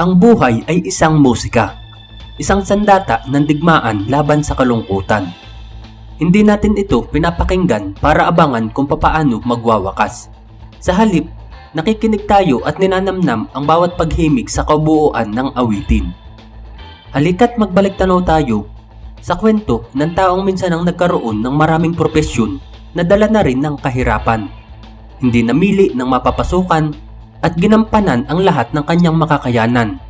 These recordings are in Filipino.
Ang buhay ay isang musika. Isang sandata ng digmaan laban sa kalungkutan. Hindi natin ito pinapakinggan para abangan kung papaano magwawakas. Sa halip, nakikinig tayo at ninanamnam ang bawat paghimig sa kabuuan ng awitin. Halika't magbalik tanaw tayo sa kwento ng taong minsan ang nagkaroon ng maraming propesyon na dala na rin ng kahirapan. Hindi namili ng mapapasukan at ginampanan ang lahat ng kanyang makakayanan.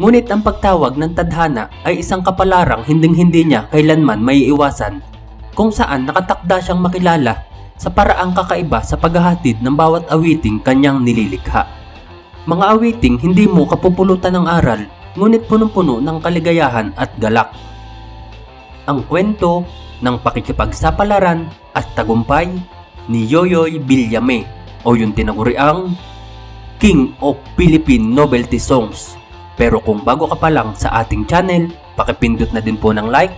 Ngunit ang pagtawag ng tadhana ay isang kapalarang hinding-hindi niya kailanman may iwasan kung saan nakatakda siyang makilala sa paraang kakaiba sa paghahatid ng bawat awiting kanyang nililikha. Mga awiting hindi mo kapupulutan ng aral ngunit punong-puno ng kaligayahan at galak. Ang kwento ng pakikipagsapalaran at tagumpay ni Yoyoy Villame o yung tinaguriang King of Philippine Novelty Songs. Pero kung bago ka pa lang sa ating channel, pakipindot na din po ng like,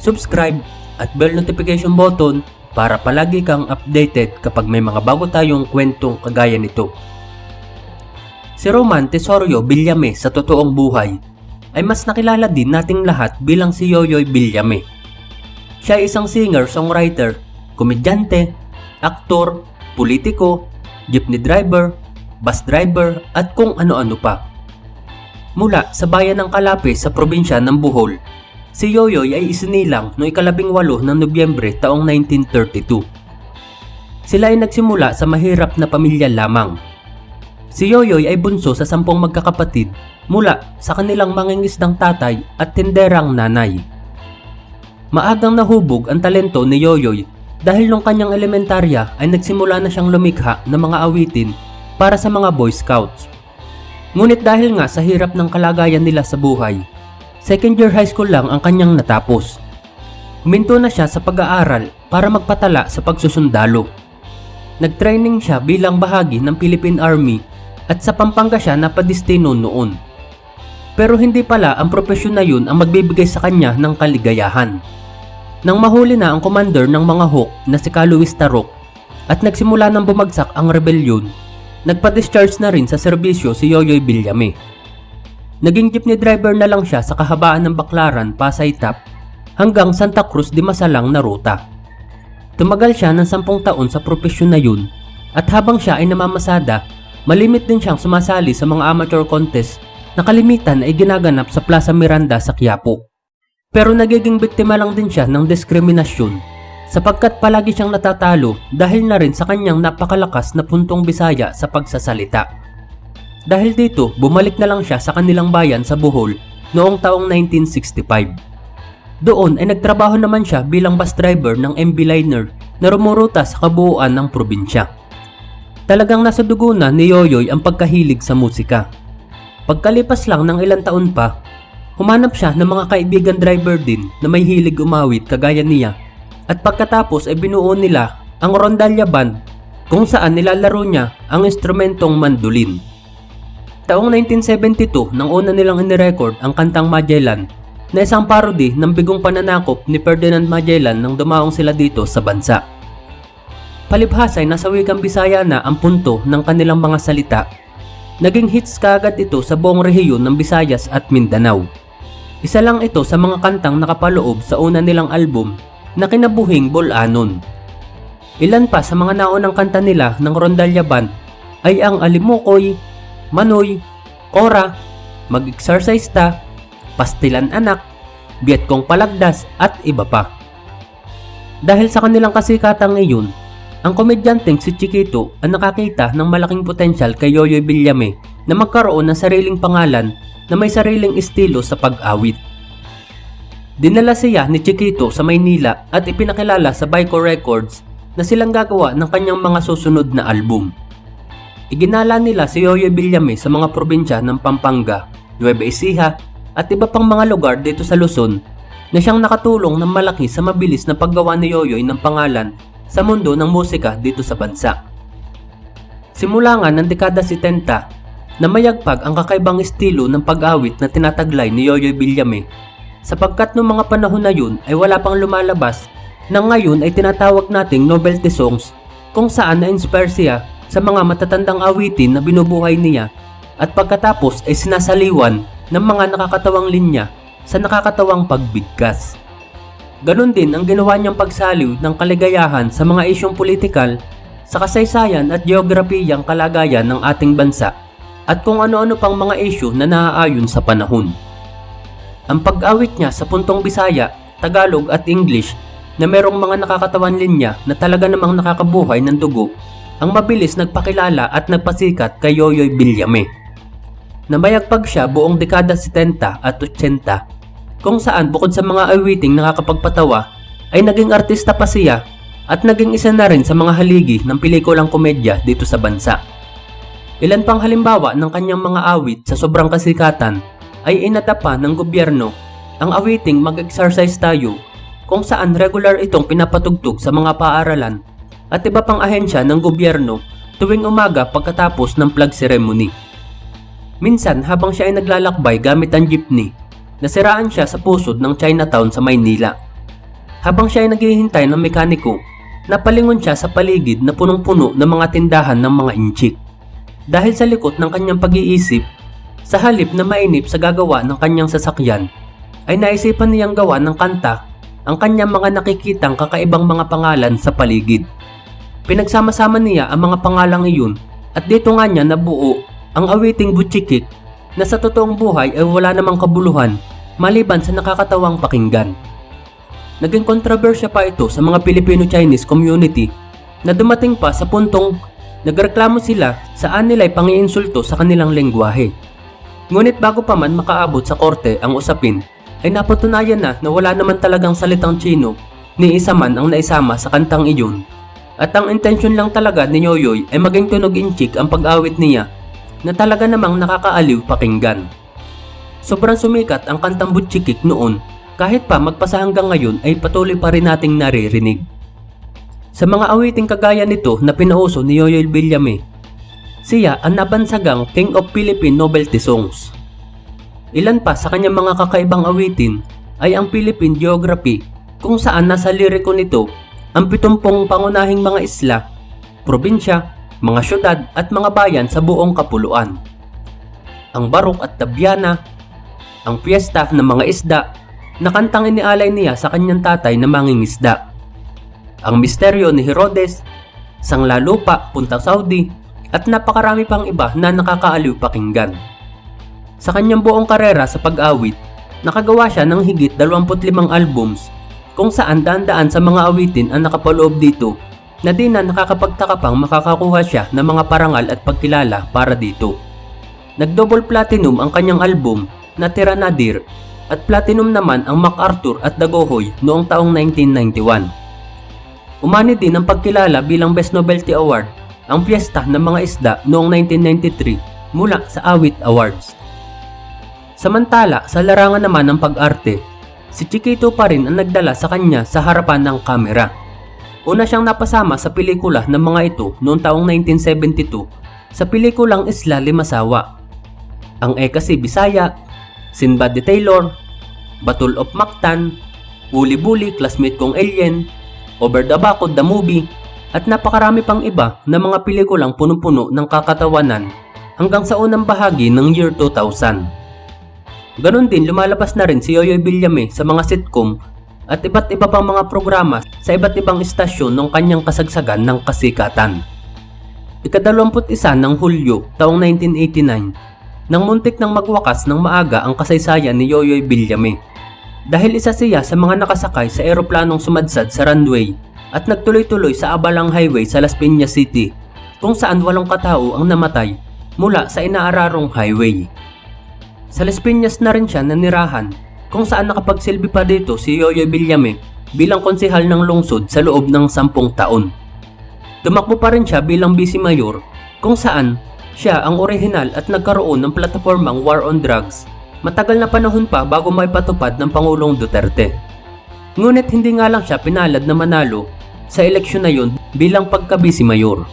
subscribe at bell notification button para palagi kang updated kapag may mga bago tayong kwentong kagaya nito. Si Roman Tesorio Villame sa totoong buhay ay mas nakilala din nating lahat bilang si Yoyoy Villame. Siya ay isang singer, songwriter, komedyante, aktor, politiko, jeepney driver, bus driver at kung ano-ano pa. Mula sa bayan ng Kalape sa probinsya ng Bohol, si Yoyoy ay isinilang noong ikalabing walo ng Nobyembre taong 1932. Sila ay nagsimula sa mahirap na pamilya lamang. Si Yoyoy ay bunso sa sampung magkakapatid mula sa kanilang mangingisdang tatay at tinderang nanay. Maagang nahubog ang talento ni Yoyoy dahil nung kanyang elementarya ay nagsimula na siyang lumikha ng mga awitin para sa mga Boy Scouts. Ngunit dahil nga sa hirap ng kalagayan nila sa buhay, second year high school lang ang kanyang natapos. Huminto na siya sa pag-aaral para magpatala sa pagsusundalo. Nagtraining siya bilang bahagi ng Philippine Army at sa Pampanga siya napadistino noon. Pero hindi pala ang propesyon na yun ang magbibigay sa kanya ng kaligayahan. Nang mahuli na ang commander ng mga Hawk na si Kaluis Tarok at nagsimula ng bumagsak ang rebelyon, nagpa-discharge na rin sa serbisyo si Yoyoy Villame. Naging jeepney driver na lang siya sa kahabaan ng Baklaran, Pasay Tap hanggang Santa Cruz de Masalang na ruta. Tumagal siya ng sampung taon sa propesyon na yun at habang siya ay namamasada, malimit din siyang sumasali sa mga amateur contest na kalimitan ay ginaganap sa Plaza Miranda sa Quiapo. Pero nagiging biktima lang din siya ng diskriminasyon sapagkat palagi siyang natatalo dahil na rin sa kanyang napakalakas na puntong Bisaya sa pagsasalita. Dahil dito, bumalik na lang siya sa kanilang bayan sa Bohol noong taong 1965. Doon ay nagtrabaho naman siya bilang bus driver ng MB Liner na rumuruta sa kabuuan ng probinsya. Talagang nasa dugo na ni Yoyoy ang pagkahilig sa musika. Pagkalipas lang ng ilang taon pa, humanap siya ng mga kaibigan driver din na may hilig umawit kagaya niya at pagkatapos ay binuo nila ang Rondalla Band kung saan nilalaro niya ang instrumentong mandolin. Taong 1972 nang una nilang inirecord ang kantang Magellan na isang parody ng bigong pananakop ni Ferdinand Magellan nang dumaong sila dito sa bansa. Palibhas ay nasa wikang Bisaya na ang punto ng kanilang mga salita. Naging hits kaagad ito sa buong rehiyon ng Visayas at Mindanao. Isa lang ito sa mga kantang nakapaloob sa una nilang album na kinabuhing Bolanon. Ilan pa sa mga naunang kanta nila ng Rondalla Band ay ang Alimukoy, Manoy, Kora, Mag-exercise ta, Pastilan Anak, Biet Kong Palagdas at iba pa. Dahil sa kanilang kasikatang iyon, ang komedyanteng si Chiquito ang nakakita ng malaking potensyal kay Yoyoy Villame na magkaroon ng sariling pangalan na may sariling estilo sa pag-awit. Dinala siya ni Chiquito sa Maynila at ipinakilala sa Baiko Records na silang gagawa ng kanyang mga susunod na album. Iginala nila si Yoyoy Villame sa mga probinsya ng Pampanga, Nueva Ecija at iba pang mga lugar dito sa Luzon na siyang nakatulong ng malaki sa mabilis na paggawa ni Yoyoy ng pangalan sa mundo ng musika dito sa bansa. Simula nga ng dekada 70 na mayagpag ang kakaibang estilo ng pag-awit na tinataglay ni Yoyoy Villame sapagkat noong mga panahon na yun ay wala pang lumalabas na ngayon ay tinatawag nating novelty songs kung saan na-inspire siya sa mga matatandang awitin na binubuhay niya at pagkatapos ay sinasaliwan ng mga nakakatawang linya sa nakakatawang pagbigkas. Ganon din ang ginawa niyang pagsaliw ng kaligayahan sa mga isyong politikal, sa kasaysayan at geograpiyang kalagayan ng ating bansa at kung ano-ano pang mga isyu na naaayon sa panahon. Ang pag-awit niya sa puntong Bisaya, Tagalog at English na merong mga nakakatawan linya na talaga namang nakakabuhay ng dugo ang mabilis nagpakilala at nagpasikat kay Yoyoy Bilyame. Namayagpag siya buong dekada 70 at 80 kung saan bukod sa mga awiting nakakapagpatawa ay naging artista pa siya at naging isa na rin sa mga haligi ng pelikulang komedya dito sa bansa. Ilan pang halimbawa ng kanyang mga awit sa sobrang kasikatan ay inatapa ng gobyerno ang awiting mag-exercise tayo kung saan regular itong pinapatugtog sa mga paaralan at iba pang ahensya ng gobyerno tuwing umaga pagkatapos ng flag ceremony. Minsan habang siya ay naglalakbay gamit ang jeepney, nasiraan siya sa pusod ng Chinatown sa Maynila. Habang siya ay naghihintay ng mekaniko, napalingon siya sa paligid na punong-puno ng mga tindahan ng mga inchik. Dahil sa likot ng kanyang pag-iisip, sa halip na mainip sa gagawa ng kanyang sasakyan, ay naisipan niyang gawa ng kanta ang kanyang mga nakikitang kakaibang mga pangalan sa paligid. Pinagsama-sama niya ang mga pangalang iyon at dito nga niya nabuo ang awiting butchikik na sa totoong buhay ay wala namang kabuluhan maliban sa nakakatawang pakinggan. Naging kontrobersya pa ito sa mga Filipino-Chinese community na dumating pa sa puntong nagreklamo sila saan nila'y pangiinsulto sa kanilang lengguwahe. Ngunit bago pa man makaabot sa korte ang usapin, ay napatunayan na na wala naman talagang salitang Chino ni isa man ang naisama sa kantang iyon. At ang intensyon lang talaga ni Yoyoy ay maging tunog inchik ang pag-awit niya na talaga namang nakakaaliw pakinggan. Sobrang sumikat ang kantang Butchikik noon kahit pa magpasa hanggang ngayon ay patuloy pa rin nating naririnig. Sa mga awiting kagaya nito na pinauso ni Yoyoy Villame, siya ang nabansagang King of Philippine Novelty Songs. Ilan pa sa kanyang mga kakaibang awitin ay ang Philippine Geography kung saan nasa liriko nito ang pitumpong pangunahing mga isla, probinsya, mga syudad at mga bayan sa buong kapuluan. Ang Barok at Tabyana, ang piyesta ng mga isda na kantang inialay niya sa kanyang tatay na mangingisda. Ang misteryo ni Herodes, Sanglalupa, Punta Saudi, at napakarami pang iba na nakakaaliw pakinggan. Sa kanyang buong karera sa pag-awit, nakagawa siya ng higit 25 albums kung saan daan-daan sa mga awitin ang nakapaloob dito na di na nakakapagtaka pang makakakuha siya ng mga parangal at pagkilala para dito. Nag-double platinum ang kanyang album na Tira Nadir at platinum naman ang MacArthur at Dagohoy noong taong 1991. Umani din ang pagkilala bilang Best Novelty Award ang piyesta ng mga isda noong 1993 mula sa Awit Awards. Samantala, sa larangan naman ng pag-arte, si Chiquito pa rin ang nagdala sa kanya sa harapan ng kamera. Una siyang napasama sa pelikula ng mga ito noong taong 1972 sa pelikulang Isla Limasawa. Ang Ekasi Bisaya, Sinbad de Taylor, Batul of Mactan, Wuli Buli, Classmate Kong Alien, Over the Bakod the Movie, at napakarami pang iba na mga pelikulang punong-puno ng kakatawanan hanggang sa unang bahagi ng year 2000. Ganon din lumalabas na rin si Yoyoy Villame sa mga sitcom at iba't iba pang mga programa sa iba't ibang istasyon ng kanyang kasagsagan ng kasikatan. Ikadalawamput isa ng Hulyo taong 1989 nang muntik nang magwakas ng maaga ang kasaysayan ni Yoyoy Villame. Dahil isa siya sa mga nakasakay sa eroplanong sumadsad sa runway at nagtuloy-tuloy sa Abalang Highway sa Las Piñas City kung saan walong katao ang namatay mula sa inaararong highway. Sa Las Piñas na rin siya nanirahan kung saan nakapagsilbi pa dito si Yoyo Villame bilang konsehal ng lungsod sa loob ng sampung taon. Tumakbo pa rin siya bilang vice mayor kung saan siya ang orihinal at nagkaroon ng platapormang War on Drugs matagal na panahon pa bago maipatupad ng Pangulong Duterte. Ngunit hindi nga lang siya pinalad na manalo sa eleksyon na yun bilang pagka-vice mayor.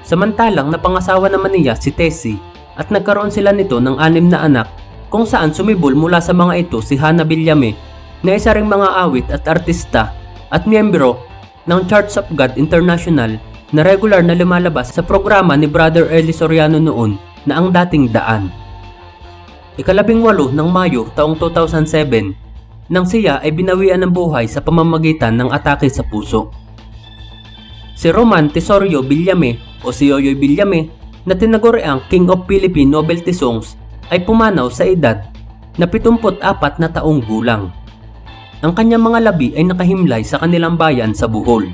Samantalang napangasawa naman niya si Tessie at nagkaroon sila nito ng anim na anak kung saan sumibol mula sa mga ito si Hana Villame na isa ring mga awit at artista at miyembro ng Charts of God International na regular na lumalabas sa programa ni Brother Eli Soriano noon na ang dating daan. Ikalabing walo ng Mayo taong 2007 nang siya ay binawian ng buhay sa pamamagitan ng atake sa puso. Si Roman Tesorio Villame o si Yoyoy Villame na tinaguriang King of Philippine Novelty Songs ay pumanaw sa edad na 74 na taong gulang. Ang kanyang mga labi ay nakahimlay sa kanilang bayan sa Bohol.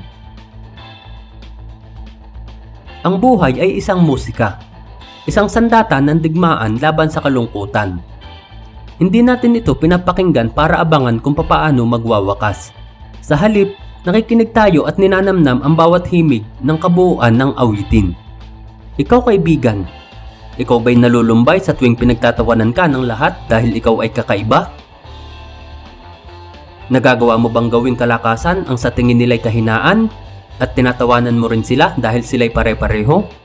Ang buhay ay isang musika, isang sandata ng digmaan laban sa kalungkutan. Hindi natin ito pinapakinggan para abangan kung papaano magwawakas. Sa halip, nakikinig tayo at ninanamnam ang bawat himig ng kabuuan ng awitin. Ikaw kaibigan, ikaw ba'y nalulumbay sa tuwing pinagtatawanan ka ng lahat dahil ikaw ay kakaiba? Nagagawa mo bang gawing kalakasan ang sa tingin nila'y kahinaan at tinatawanan mo rin sila dahil sila'y pare-pareho?